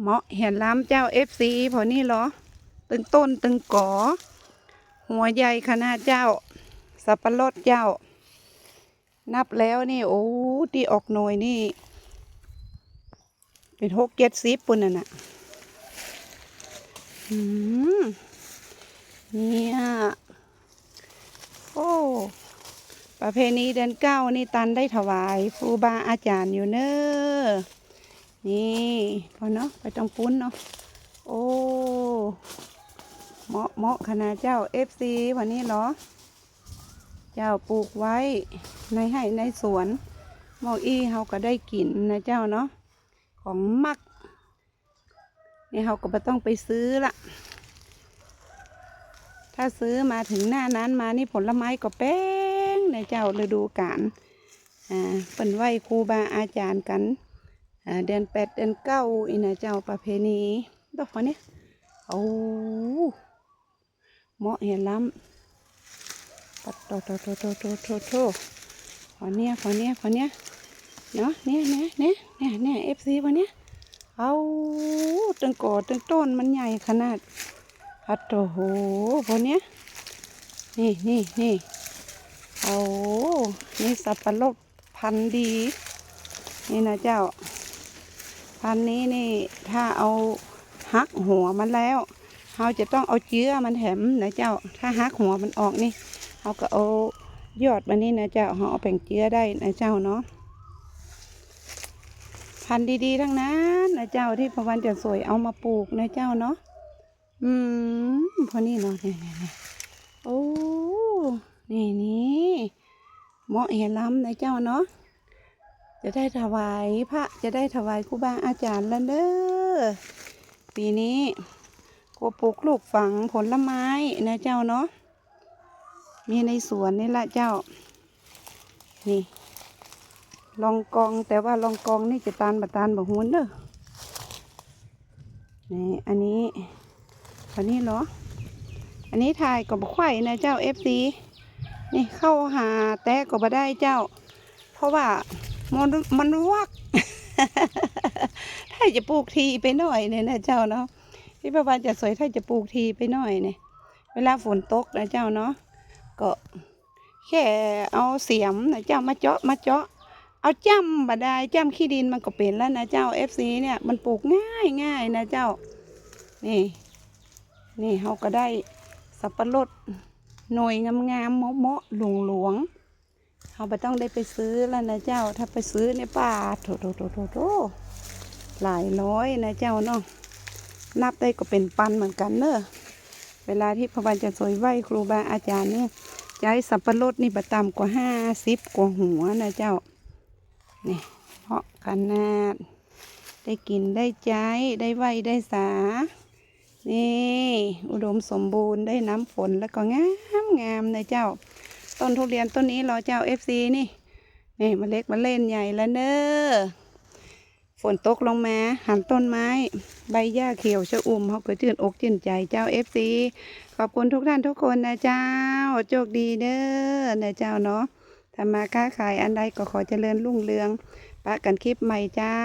เหมาะเห็นล้ำเจ้าเอฟซีพอนี่เหรอ ตึงต้นตึงกอหัวใหญ่ขนาดเจ้า สับปะรดเจ้า นับแล้วนี่ โอ้ที่ออกหน่วยนี่ เป็นหกเจ็ดสิบปุ่นน่ะนะเนี่ย โอ้ประเพณีเดือนเก้านี่ตันได้ถวายครูบาอาจารย์อยู่เนอ้อ นี่พอเนาะไปตรงปุ้นเนาะโอ้เหมาะเหมาะขนาเจ้าเอฟซีวันนี้เหรอ เจ้าปลูกไว้ในให้ในสวนหมอกอีเขาก็ได้กลิ่นนะเจ้าเนาะของมักนี่เขาก็ไม่ต้องไปซื้อละถ้าซื้อมาถึงหน้านั้นมานี่ผลไม้ก็แป้งนะเจ้าฤดูกาลอ่าเป็นไหวครูบาอาจารย์กัน เดือนแปดเดือนเก้าอินะเจ้าประเพณีดอกพอนี้โอ้เหมาะเห็นล้ำปัดโตโตโตโตโตโตโตพอเนี้ยพอนี้ยพอนี้เนาะเนี้ยเนี้ยเนี้ยเนี้ยเนี้ยเอฟซีพอเนี้เอาต้งก่อต้งต้นมันใหญ่ขนาดฮัดโตโหพอเนี้นี่นี่นี่เอานี่สับปะรดพันดี นี่นะเจ้า พันนี้นี่ถ้าเอาหักหัวมันแล้วเราจะต้องเอาเจื้อมันแถมนะเจ้า ถ้าหักหัวมันออกนี่เราก็เอายอดมันนี่นะเจ้าเราเอาแผงเจื้อได้นะเจ้าเนาะพันธุ์ดีๆ ทั้งนั้นนะเจ้าที่พระวันจะสวยเอามาปลูกนะเจ้าเนาะ อืมพอนี่เนาะนี่นี่นี่โอ้ นี่นี่เหมาะเห็นล้ำนะเจ้าเนาะ จะได้ถวายพระจะได้ถวายครูบาอาจารย์แล้วเด้อปีนี้กูปลูกลูกฝังผลไม้นะเจ้าเนาะมีในสวนนี่ละเจ้า นี่ ลองกองแต่ว่าลองกองนี่จะตานบะตานบะหุนเด้อนี่อันนี้อันนี้เหรอ อันนี้ถ่ายกับไข่นะเจ้าเอฟซีนี่เข้าหาแต่กับบะได้เจ้า เพราะว่า มันมันวัก ถ้าจะปลูกทีไปหน่อยเนี่ยนะเจ้าเนาะพี่ประวันจะสวยถ้าจะปลูกทีไปหน่อยเนี่ยเวลาฝนตกนะเจ้าเนาะก็แค่เอาเสียมนะเจ้ามาเจาะมาเจาะ เอาจ้ำบาดายจ้ำขี้ดินมันก็เป็นแล้วนะเจ้าเอฟซีเนี่ยมันปลูกง่ายง่ายนะเจ้า นี่ นี่เขาก็ได้สับปะรดหน่วยงามๆเมาะๆหลวงๆ เขาไม่ต้องได้ไปซื้อแล้วนะเจ้า ถ้าไปซื้อในป่าโถโถโถโถโถหลายร้อยนะเจ้าเนาะนับได้ก็เป็นปันเหมือนกันเนอะเวลาที่พระบันจะสวยไหวครูบาอาจารย์เนี่ยย้ายสับปะรดนี่ประตามกว่าห้าสิบกว่าหัวนะเจ้านี่เพราะขนาด ได้กินได้ใจได้ไหวได้สา นี่ อุดมสมบูรณ์ได้น้ำฝนแล้วก็งามงามนะเจ้า ต้นทุเรียนต้นนี้เราจ้าเอฟซีนี่นี่มันเล็กมันเล่นใหญ่แล้วเนอฝนตกลงมาหันต้นไม้ ใบหญ้าเขียวชะอุ่มเขาก็จื่นอกจื่นใจเจ้าเอฟซีขอบคุณทุกท่านทุกคนนะเจ้าโชคดีเน้อนะเจ้าเนาะทำมาค้าขายอันใดก็ขอเจริญรุ่งเรืองปะกันคลิปใหม่เจ้า